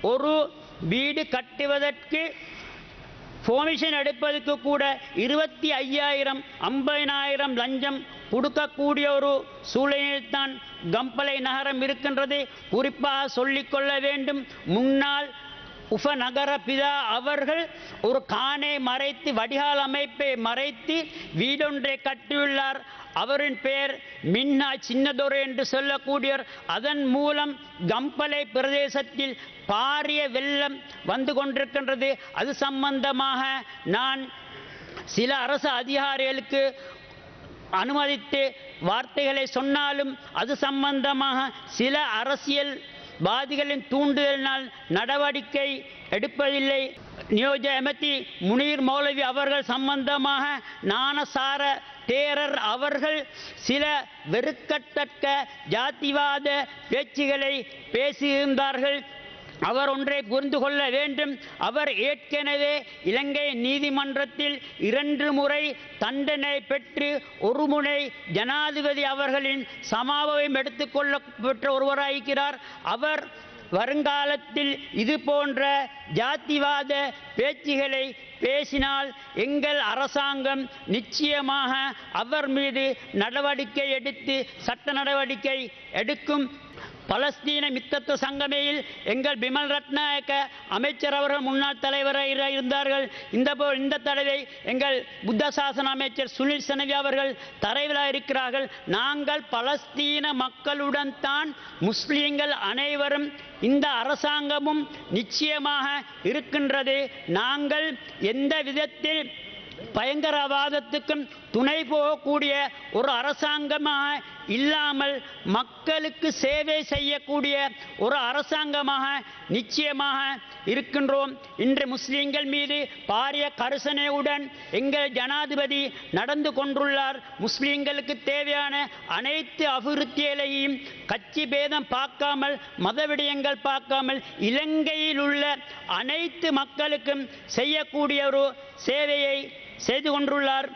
ஒரு வீடு கட்டுவதற்கு ஃபோமிஷன் எடுப்பதற்கு கூட இருபத்தி ஐயாயிரம் ஐம்பதினாயிரம் லஞ்சம் கொடுக்கக்கூடிய ஒரு சூழலில்தான் கம்பளை நகரம் இருக்கின்றது. குறிப்பாக சொல்லிக்கொள்ள வேண்டும் முன்னாள் உபநகர பிதா அவர்கள் ஒரு கானை மறைத்து வடிகால் அமைப்பை மறைத்து வீடொன்றை கட்டியுள்ளார். அவரின் பெயர் மின்னா சின்னதொரு என்று சொல்லக்கூடியவர். அதன் மூலம் கம்பளை பிரதேசத்தில் பாரிய வெள்ளம் வந்து கொண்டிருக்கின்றது. அது சம்பந்தமாக நான் சில அரசு அதிகாரிகளுக்கு அனுமதித்து வார்த்தைகளை சொன்னாலும் அது சம்பந்தமாக சில அரசியல் வாதிகளின் தூண்டுதலினால் நடவடிக்கை எடுப்பதில்லை. நியோஜ எமதி முனீர் மௌலவி அவர்கள் சம்பந்தமாக நாணசார தேரர் அவர்கள் சில வெறுக்கத்தக்க ஜாதிவாத பேச்சுகளை பேசியிருந்தார்கள். அவர் ஒன்றை புரிந்து கொள்ள வேண்டும். அவர் ஏற்கனவே இலங்கை நீதிமன்றத்தில் இரண்டு முறை தண்டனை பெற்று ஒரு முனை ஜனாதிபதி அவர்களின் சமாபம் எடுத்துக்கொள்ள பெற்ற ஒருவராயிருக்கிறார். அவர் வருங்காலத்தில் இது போன்ற ஜாதிவாத பேச்சுகளை பேசினால் எங்கள் அரசாங்கம் நிச்சயமாக அவர் மீது நடவடிக்கை எடுத்து சட்ட நடவடிக்கை எடுக்கும். பலஸ்தீன மித்தத்துவ சங்கமையில் எங்கள் பிமல் ரத்நாயக்க அமைச்சர் அவர்கள் முன்னாள் தலைவராக இருந்தார்கள். இந்த இந்த தடவை எங்கள் புத்த சாசன அமைச்சர் சுனில் செனவி அவர்கள் தலைவராக இருக்கிறார்கள். நாங்கள் பலஸ்தீன மக்களுடன் தான் முஸ்லீம்கள் அனைவரும் இந்த அரசாங்கமும் நிச்சயமாக இருக்கின்றது. நாங்கள் எந்த விதத்தில் பயங்கரவாதத்துக்கும் துணை போகக்கூடிய ஒரு அரசாங்கமாக இல்லாமல் மக்களுக்கு சேவை செய்யக்கூடிய ஒரு அரசாங்கமாக நிச்சயமாக இருக்கின்றோம். இன்று முஸ்லீம்கள் மீது பாரிய கரிசனையுடன் எங்கள் ஜனாதிபதி நடந்து கொண்டுள்ளார். முஸ்லீம்களுக்கு தேவையான அனைத்து அபிவிருத்திகளையும் கட்சி பேதம் பார்க்காமல் மத விடயங்கள் பார்க்காமல் இலங்கையில் உள்ள அனைத்து மக்களுக்கும் செய்யக்கூடிய ஒரு சேவையை செய்து கொண்டுள்ளார்.